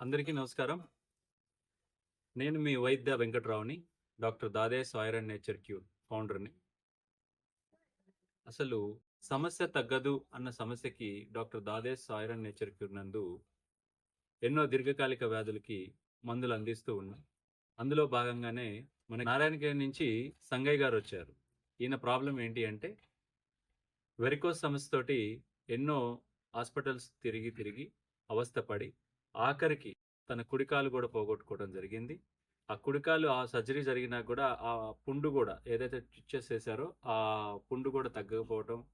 అందరికీ నమస్కారం. నేను మీ వైద్య వెంకట్రావుని డాక్టర్ దాదే సాయర్ అండ్ నేచర్ క్యూర్ ఫౌండర్ని. అసలు సమస్య తగ్గదు అన్న సమస్యకి డాక్టర్ దాదే సాయిర్ అండ్ నేచర్ క్యూర్ నందు ఎన్నో దీర్ఘకాలిక వ్యాధులకి మందులు అందిస్తూ ఉన్నాం. అందులో భాగంగానే మన నారాయణగిరి నుంచి సంగయ్య గారు వచ్చారు. ఈయన ప్రాబ్లం ఏంటి అంటే వెరికోస్ సమస్యతోటి ఎన్నో హాస్పిటల్స్ తిరిగి తిరిగి అవస్థపడి ఆఖరికి తన కుడికాలు కూడా పోగొట్టుకోవడం జరిగింది. ఆ కుడికాలు ఆ సర్జరీ జరిగినా కూడా ఆ పుండు కూడా ఏదైతే స్టిచెస్ చేశారో ఆ పుండు కూడా తగ్గకపోవడం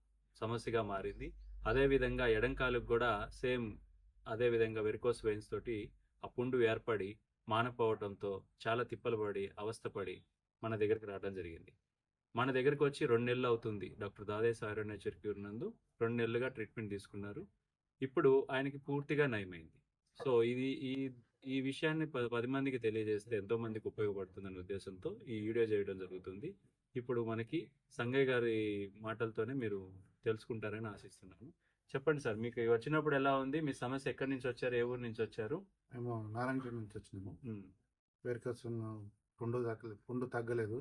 సమస్యగా మారింది. అదేవిధంగా ఎడంకాలుకు కూడా సేమ్ అదేవిధంగా వెరికోస్ వెయిన్స్ తోటి ఆ పుండు ఏర్పడి మానపోవడంతో చాలా తిప్పలు పడి అవస్థపడి మన దగ్గరికి రావడం జరిగింది. మన దగ్గరికి వచ్చి రెండు నెలలు అవుతుంది డాక్టర్ దాదే సాయిరో నేచర్ క్యూర్ నందు. రెండు నెలలుగా ట్రీట్మెంట్ తీసుకున్నారు. ఇప్పుడు ఆయనకి పూర్తిగా నయమైంది. సో ఇది ఈ ఈ విషయాన్ని పది మందికి తెలియజేస్తే ఎంతో మందికి ఉపయోగపడుతుందనే ఉద్దేశంతో ఈ వీడియో చేయడం జరుగుతుంది. ఇప్పుడు మనకి సంగయ్ గారి మాటలతోనే మీరు తెలుసుకుంటారని ఆశిస్తున్నాను. చెప్పండి సార్ మీకు వచ్చినప్పుడు ఎలా ఉంది? మీ సమస్య ఎక్కడి నుంచి వచ్చారు? ఏ ఊరు నుంచి వచ్చారు? మేము నారాయణగిరి నుంచి వచ్చినాము. వేరికస్ పుండు తగ్గలేదు పుండు తగ్గలేదు.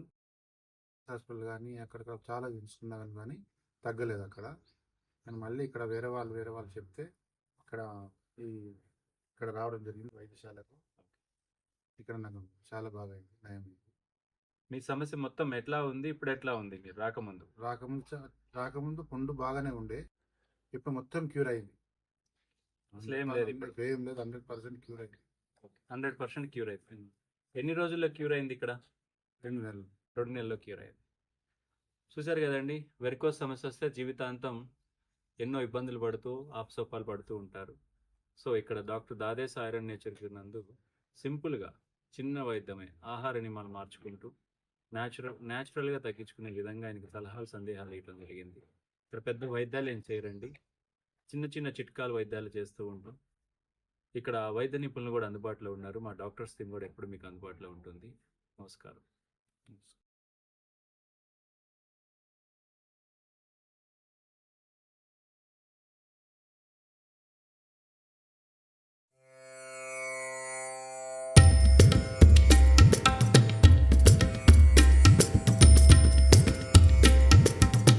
హాస్పిటల్ కానీ అక్కడ చాలా చూసుకున్నా కానీ కానీ తగ్గలేదు అక్కడ. నేను మళ్ళీ ఇక్కడ వేరే వాళ్ళు వేరే వాళ్ళు చెప్తే ఇక్కడ ఈ ఇక్కడ రావడం జరిగింది వైద్యశాలకు. ఇక్కడ నాకు చాలా బాగా అయింది నయమైంది మీ సమస్య మొత్తం ఎట్లా ఉంది? ఇప్పుడు ఎట్లా ఉంది? మీరు రాకముందు. రాకముందు రాకముందు పుండు బాగానే ఉండే. ఇప్పుడు మొత్తం క్యూర్ అయింది. అసలు ఏం లేదు ఇప్పుడు. ఏం లేదు హండ్రెడ్ పర్సెంట్ క్యూర్ అయింది. హండ్రెడ్ పర్సెంట్ క్యూర్ అయిపోయింది. ఎన్ని రోజుల్లో క్యూర్ అయింది ఇక్కడ? రెండు నెలలు. రెండు నెలల్లో క్యూర్ అయింది. చూశారు కదండి వెరికోస్ సమస్య వస్తే జీవితాంతం ఎన్నో ఇబ్బందులు పడుతూ ఆపసోపాలు పడుతూ ఉంటారు. సో ఇక్కడ డాక్టర్ దాదేశ్ ఐరన్ నేచర్ క్యూర్ సింపుల్గా చిన్న వైద్యమే ఆహార నియమాలు మార్చుకుంటూ న్యాచురల్ న్యాచురల్గా తగ్గించుకునే విధంగా ఆయనకి సలహాలు సందేహాలు ఇవ్వడం జరిగింది. ఇక్కడ పెద్ద వైద్యాలు ఏం చేయరండి. చిన్న చిన్న చిట్కాలు వైద్యాలు చేస్తూ ఉంటాం ఇక్కడ వైద్య నిపుణులు కూడా అందుబాటులో ఉన్నారు. మా డాక్టర్స్ టీం కూడా ఎప్పుడు మీకు అందుబాటులో ఉంటుంది. నమస్కారం.